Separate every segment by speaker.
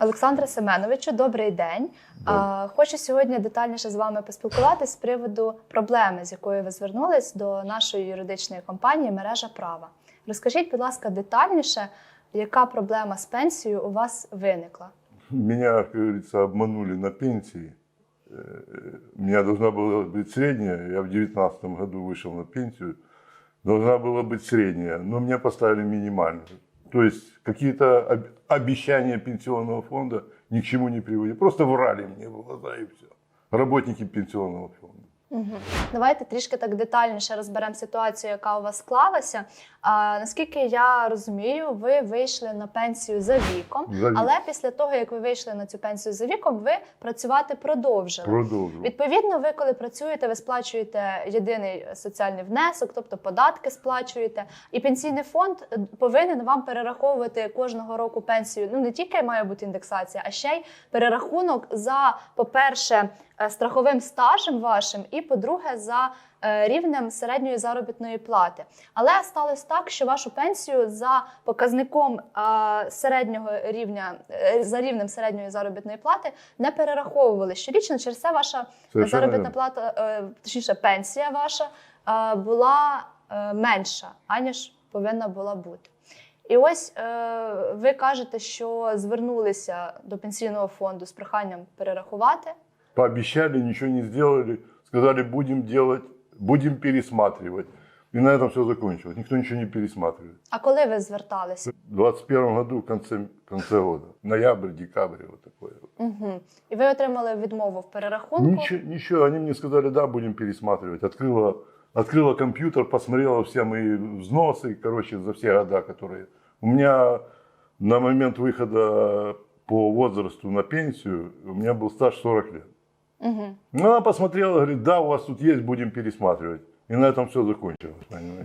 Speaker 1: Олександре Семеновичу, добрий день. А, Хочу сьогодні детальніше з вами поспілкуватися з приводу проблеми, з якою ви звернулись до нашої юридичної компанії Мережа права. Розкажіть, будь ласка, детальніше, яка проблема з пенсією у вас виникла?
Speaker 2: Меня, как говорится, обманули на пенсии. Э, У меня должна была быть средняя, я в 2019 году вышел на пенсию, должна была быть средняя, но мне поставили минимальную. То есть какие-то обещания пенсионного фонда ни к чему не приводили. Просто врали мне в глаза и все. Работники пенсионного фонда.
Speaker 1: Давайте трішки так детальніше розберемо ситуацію, яка у вас склалася. А, наскільки я розумію, ви вийшли на пенсію за віком,
Speaker 2: За віком.
Speaker 1: але після того, як ви вийшли на цю пенсію за віком, ви працювати продовжили.
Speaker 2: Продолжу.
Speaker 1: Відповідно, ви коли працюєте, ви сплачуєте єдиний соціальний внесок, тобто податки сплачуєте, і пенсійний фонд е, повинен вам перераховувати кожного року пенсію. Ну не тільки має бути індексація, а ще й перерахунок за, по-перше, е, страховим стажем вашим, і по-друге, за е, рівнем середньої заробітної плати. Але сталося так, що вашу пенсію за показником е, середнього рівня е, за рівнем середньої заробітної плати не перераховували щорічно. Через це ваша
Speaker 2: Совершенно
Speaker 1: заробітна плата, точніше, пенсія ваша була менша, аніж повинна була бути. І ось е, ви кажете, що звернулися до пенсійного фонду з проханням перерахувати.
Speaker 2: Пообещали, ничего не сделали Сказали, будем делать, будем пересматривать. И на этом все закончилось. Никто ничего не пересматривает.
Speaker 1: А коли ви зверталися?
Speaker 2: В 2021 году, в конце, в конце года. Ноябрь, декабрь, вот такое. вот.
Speaker 1: Угу. І ви отримали відмову в перерахунку.
Speaker 2: Ничего, ничего, они мне сказали, да, будем пересматривать. Открыла, открыла компьютер, посмотрела все мои взносы, короче, за все года, которые... У меня на момент выхода по возрасту на пенсию, у меня был стаж 40 лет.
Speaker 1: Угу.
Speaker 2: Ну, она посмотрела, говорит, да, у вас тут есть, будем пересматривать. И на этом все закончилось.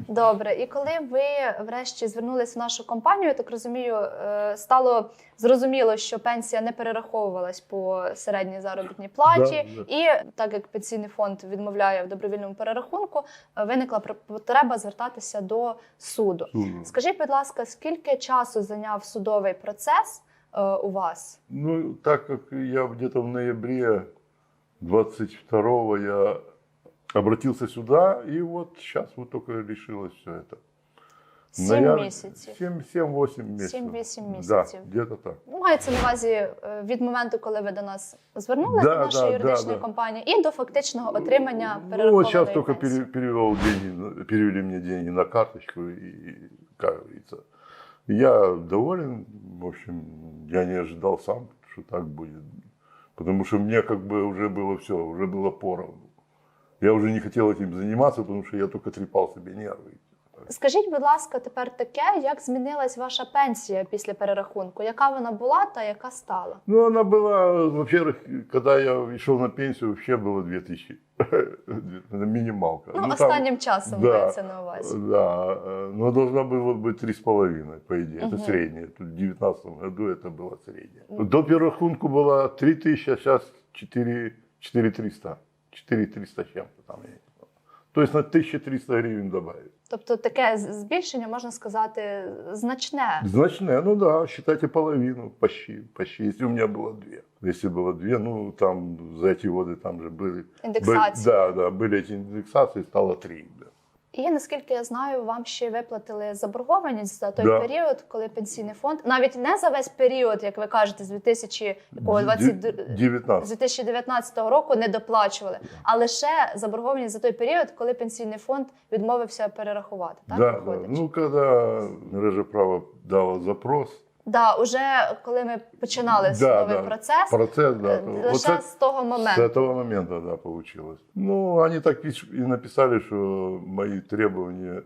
Speaker 1: Добре, і коли ви врешті звернулись в нашу компанію, я так розумію, е, стало зрозуміло, що пенсія не перераховувалась по середній заробітній платі,
Speaker 2: Да,
Speaker 1: і так як пенсійний фонд відмовляє в добровільному перерахунку, е, виникла потреба звертатися до суду.
Speaker 2: Суду.
Speaker 1: Скажіть, будь ласка, скільки часу зайняв судовий процес е, у вас?
Speaker 2: Ну, так как я где-то в ноябре 22 я обратился сюда, и вот сейчас вот только решилось все это.
Speaker 1: Сім місяців.
Speaker 2: 7-8 месяцев.
Speaker 1: Сім-вісім
Speaker 2: Да, где-то так.
Speaker 1: Ну, Мається на увазі е, від моменту, коли ви до нас звернулися
Speaker 2: Да,
Speaker 1: до нашої
Speaker 2: да,
Speaker 1: юридичної
Speaker 2: да, да.
Speaker 1: компанії, і до фактичного отримання
Speaker 2: Ну,
Speaker 1: перерахованої
Speaker 2: сейчас только
Speaker 1: пенсії.
Speaker 2: пере- перевел деньги, перевели мне деньги на карточку, и, как говорится, я доволен, в общем, я не ожидал сам, что так будет Потому что мне как бы уже было все, уже было поровну. Я уже не хотел этим заниматься, потому что я только трепал себе нервы.
Speaker 1: Скажіть, будь ласка, тепер таке, як змінилась ваша пенсія після перерахунку? Яка вона була та яка стала?
Speaker 2: Ну, она была, во-первых, когда я шел на пенсию, вообще было 2000. Это минималка.
Speaker 1: Ну,
Speaker 2: там-
Speaker 1: останнім часом
Speaker 2: да,
Speaker 1: мається на увазі.
Speaker 2: Да, э, но должна была быть три с половиной, по идее. Это
Speaker 1: Мгм.
Speaker 2: среднее. Тут в 2019 году это было среднее. До перерахунку было 3000, а сейчас 4, 4300. 4300 с чем-то там. я не знаю. То есть на 1300 гривен добавить.
Speaker 1: Тобто таке з- збільшення, можна сказати, значне.
Speaker 2: Значное, ну да, считайте половину, почти, почти. Если у меня было две. Если было две, ну там за эти годы там же были...
Speaker 1: Індексації.
Speaker 2: были- да, да, были эти индексации, стало три. Да.
Speaker 1: І наскільки я знаю, вам ще виплатили заборгованість за той
Speaker 2: Да.
Speaker 1: період, коли пенсійний фонд навіть не за весь період, як ви кажете, з 2020
Speaker 2: Ді- 19.
Speaker 1: з 2019 року не доплачували, а лише заборгованість за той період, коли пенсійний фонд відмовився перерахувати. Так
Speaker 2: да, да. Ну, когда мережа права дала запрос,
Speaker 1: Да, уже коли ми починали
Speaker 2: Да,
Speaker 1: судовий
Speaker 2: да.
Speaker 1: процес,
Speaker 2: процесс, да.
Speaker 1: е,
Speaker 2: вот
Speaker 1: лише
Speaker 2: это-
Speaker 1: з того
Speaker 2: с
Speaker 1: моменту.
Speaker 2: этого момента, да, получилось. Ну, они так пиш- и написали, что мои требования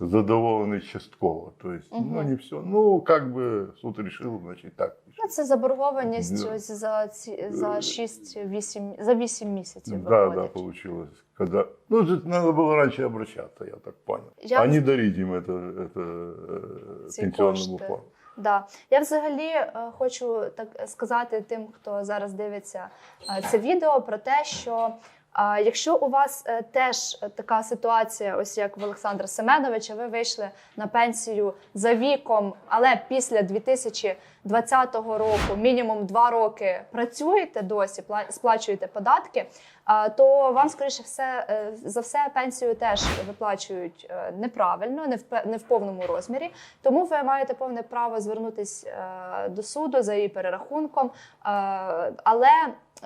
Speaker 2: задоволены частково. То есть, ну,
Speaker 1: Мгм.
Speaker 2: не все. Ну, как бы суд решил, значит, так.
Speaker 1: Ну, це заборгованість
Speaker 2: Да.
Speaker 1: ось за ці за 6-8 за 8 місяців.
Speaker 2: Да, да,
Speaker 1: виходить.
Speaker 2: получилось. Когда... Ну, тут надо было раньше обращаться, я так понял.
Speaker 1: Я
Speaker 2: А не дарить им это, это э,
Speaker 1: Ці
Speaker 2: пенсионному
Speaker 1: кошти.
Speaker 2: фонду.
Speaker 1: Да. Я взагалі е, хочу так сказати тим, хто зараз дивиться е, це відео, про те, що А якщо у вас е, теж така ситуація, ось як в Олександра Семеновича, ви вийшли на пенсію за віком, але після 2020 року, мінімум два роки працюєте досі, пла- сплачуєте податки, то вам, скоріше все, е, за все пенсію теж виплачують е, неправильно, не в, не в повному розмірі. Тому ви маєте повне право звернутися до суду за її перерахунком. Е, Але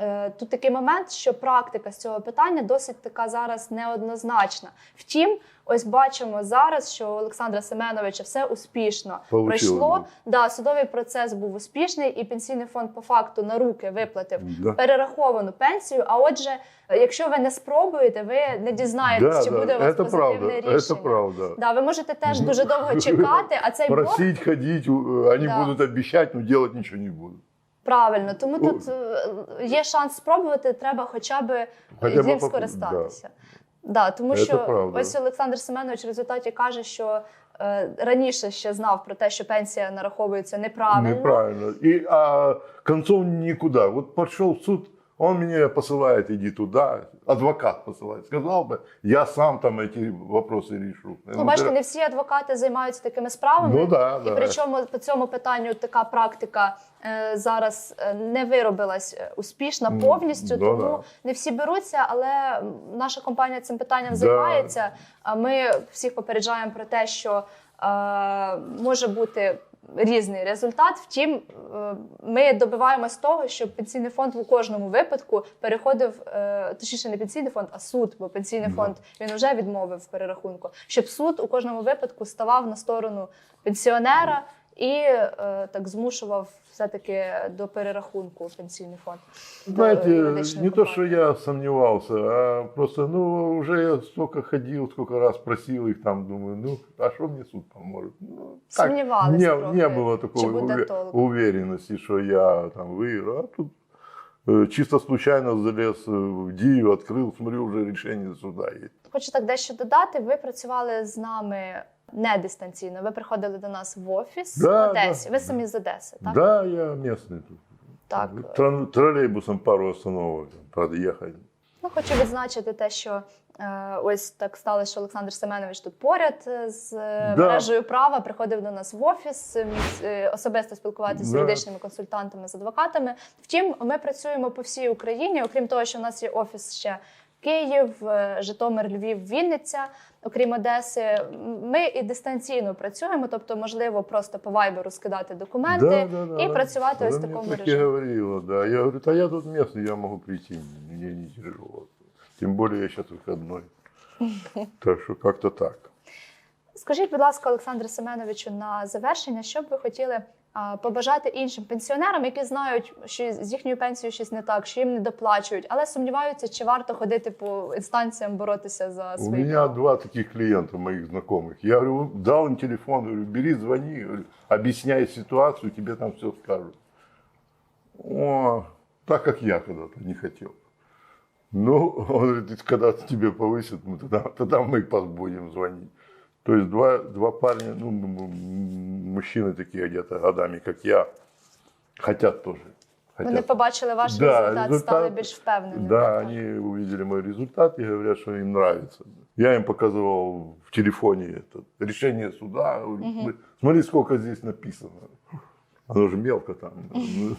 Speaker 1: е, тут такий момент, що практика з цього питання досить така зараз неоднозначна. Втім, ось бачимо зараз, що у Олександра Семеновича все успішно
Speaker 2: Получилось,
Speaker 1: пройшло. Да, судовий процес був успішний, і пенсійний фонд по факту на руки виплатив
Speaker 2: Да.
Speaker 1: перераховану пенсію. А отже, е, якщо ви не спробуєте, ви не дізнаєтесь,
Speaker 2: Да,
Speaker 1: чи
Speaker 2: да,
Speaker 1: буде у вас
Speaker 2: это правда,
Speaker 1: рішення.
Speaker 2: это правда.
Speaker 1: Да, ви можете теж дуже довго чекати, а цей борг
Speaker 2: Просить, ходить, у- они
Speaker 1: Да.
Speaker 2: будут обещать, но делать ничего не будут.
Speaker 1: правильно. Тому тут е, є шанс спробувати, треба хоча б
Speaker 2: Хоча б
Speaker 1: ним скористатися. Да. тому
Speaker 2: Це
Speaker 1: що
Speaker 2: правда.
Speaker 1: ось Олександр Семенович в результаті каже, що е, раніше ще знав про те, що пенсія нараховується неправильно.
Speaker 2: Неправильно. И а концов никуда. Вот пошел в суд, он меня посылает, иди туда. Адвокат посылает. Сказал бы, я сам там эти вопросы решу.
Speaker 1: Ну, бачите, не всі адвокати займаються такими справами.
Speaker 2: Ну, да,
Speaker 1: і
Speaker 2: да.
Speaker 1: причому по цьому питанню така практика е, зараз е, не виробилась е, успішно
Speaker 2: М,
Speaker 1: повністю.
Speaker 2: да,
Speaker 1: тому
Speaker 2: да.
Speaker 1: не всі беруться, але м, наша компанія цим питанням
Speaker 2: Да.
Speaker 1: займається. А ми всіх попереджаємо про те, що е, може бути. Різний результат. Втім, е, ми добиваємось того, щоб пенсійний фонд у кожному випадку переходив, е, точніше, не пенсійний фонд, а суд, бо пенсійний
Speaker 2: mm.
Speaker 1: фонд він вже відмовив в перерахунку, щоб суд у кожному випадку ставав на сторону пенсіонера і е, так змушував все-таки до перерахунку в пенсійний фонд. до
Speaker 2: Знаете,
Speaker 1: юридичної
Speaker 2: не то,
Speaker 1: компанії.
Speaker 2: что я сомневался, а просто, ну, уже я столько ходил, сколько раз просил их там, думаю, ну, а что мне суд поможет? Ну, так,
Speaker 1: Сомневались
Speaker 2: не,
Speaker 1: трохи,
Speaker 2: не было
Speaker 1: чи
Speaker 2: такой
Speaker 1: буде
Speaker 2: уве-
Speaker 1: толку.
Speaker 2: уверенности, что я там выиграю. А тут э, чисто случайно залез э, в Дию, открыл, смотрю, уже решение суда есть.
Speaker 1: Хочу так дещо додати. Ви працювали з нами не дистанційно. Ви приходили до нас в офіс
Speaker 2: Да,
Speaker 1: в Одесі.
Speaker 2: да.
Speaker 1: Ви самі з Одеси, так?
Speaker 2: Да, я местный тут.
Speaker 1: Так.
Speaker 2: Троллейбусом пару остановок, правда, ехать.
Speaker 1: Ну, хочу відзначити те, що е, ось так сталося, що Олександр Семенович тут поряд е, з е,
Speaker 2: Да.
Speaker 1: мережею права приходив до нас в офіс, е, міг е, особисто спілкуватися з
Speaker 2: Да.
Speaker 1: юридичними консультантами, з адвокатами. Втім, ми працюємо по всій Україні. Окрім того, що у нас є офіс ще Київ, е, Житомир, Львів, Вінниця. Окрім Одеси, ми і дистанційно працюємо, тобто, можливо, просто по вайберу скидати документи і працювати ось в такому
Speaker 2: так
Speaker 1: режимі.
Speaker 2: говорила, да. Я говорю, а я тут местный, я могу прийти, мне не тяжело. Тем более я сейчас выходной. Так что как-то так.
Speaker 1: Скажіть, будь ласка, Олександре Семеновичу, на завершення, що б ви хотіли побажати іншим пенсіонерам, які знають, що з їхньою пенсією щось не так, що їм не доплачують, але сумніваються, чи варто ходити по інстанціям боротися за
Speaker 2: У
Speaker 1: свої
Speaker 2: меня
Speaker 1: права?
Speaker 2: два таких клиента моих знакомых. Я говорю, дал им телефон, говорю, бери, звони, говорю, объясняй ситуацию, тебе там все скажут. О, так как я когда-то не хотел. Ну, он говорит, когда тебе повысят, мы тогда, тогда мы и пос- будем звонить. То есть два, два парня, ну, м- м- мужчины такие где-то годами, как я, хотят тоже.
Speaker 1: Вони
Speaker 2: Хотят.
Speaker 1: побачили ваш
Speaker 2: Да,
Speaker 1: результат,
Speaker 2: результат-
Speaker 1: стали більш впевненими.
Speaker 2: Да,
Speaker 1: так?
Speaker 2: они увидели мой результат и говорят, что им нравится. Я им показывал в телефоне это решение суда. Говорю, «Смотри- Смотри, сколько здесь написано. Оно же мелко там. Ну,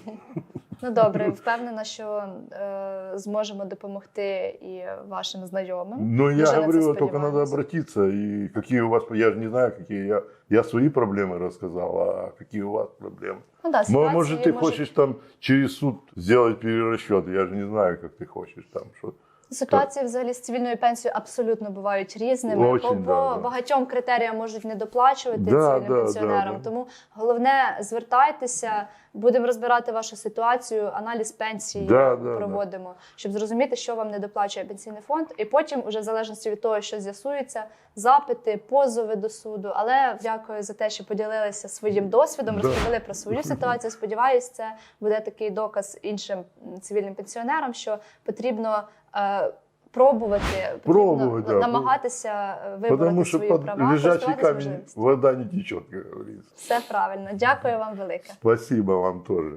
Speaker 1: Ну добре, впевнена, що е, зможемо допомогти і вашим знайомим.
Speaker 2: Но я
Speaker 1: Дуже на це
Speaker 2: говорю, только надо
Speaker 1: сподіваємося.
Speaker 2: обратиться. И какие у вас, я же не знаю, какие я, я свои проблемы рассказал, а какие у вас проблемы.
Speaker 1: Ну да,
Speaker 2: Мо-
Speaker 1: ситуації
Speaker 2: Может, ты
Speaker 1: можуть-
Speaker 2: хочешь там через суд сделать перерасчет. Я же не знаю, как ты хочешь там. Что...
Speaker 1: Ситуації взагалі з цивільною пенсією абсолютно бувають різними.
Speaker 2: Очень,
Speaker 1: бо
Speaker 2: да, да.
Speaker 1: багатьом критеріям можуть не доплачувати
Speaker 2: Да,
Speaker 1: цивільним
Speaker 2: да,
Speaker 1: пенсіонерам.
Speaker 2: да, да.
Speaker 1: Тому головне звертайтеся, будемо розбирати вашу ситуацію, аналіз пенсії
Speaker 2: Да, да,
Speaker 1: проводимо, щоб зрозуміти, що вам не доплачує пенсійний фонд. І потім, уже в залежності від того, що з'ясується, запити, позови до суду. Але дякую за те, що поділилися своїм досвідом,
Speaker 2: Да.
Speaker 1: розповіли про свою ситуацію. Сподіваюсь, це буде такий доказ іншим цивільним пенсіонерам, що потрібно. е, Пробувати,
Speaker 2: Пробувати, да.
Speaker 1: намагатися е, вибороти свої
Speaker 2: под
Speaker 1: права,
Speaker 2: лежачий
Speaker 1: камінь
Speaker 2: вода не течет, как говорится.
Speaker 1: Все правильно. Дякую вам велике.
Speaker 2: Спасибо вам тоже.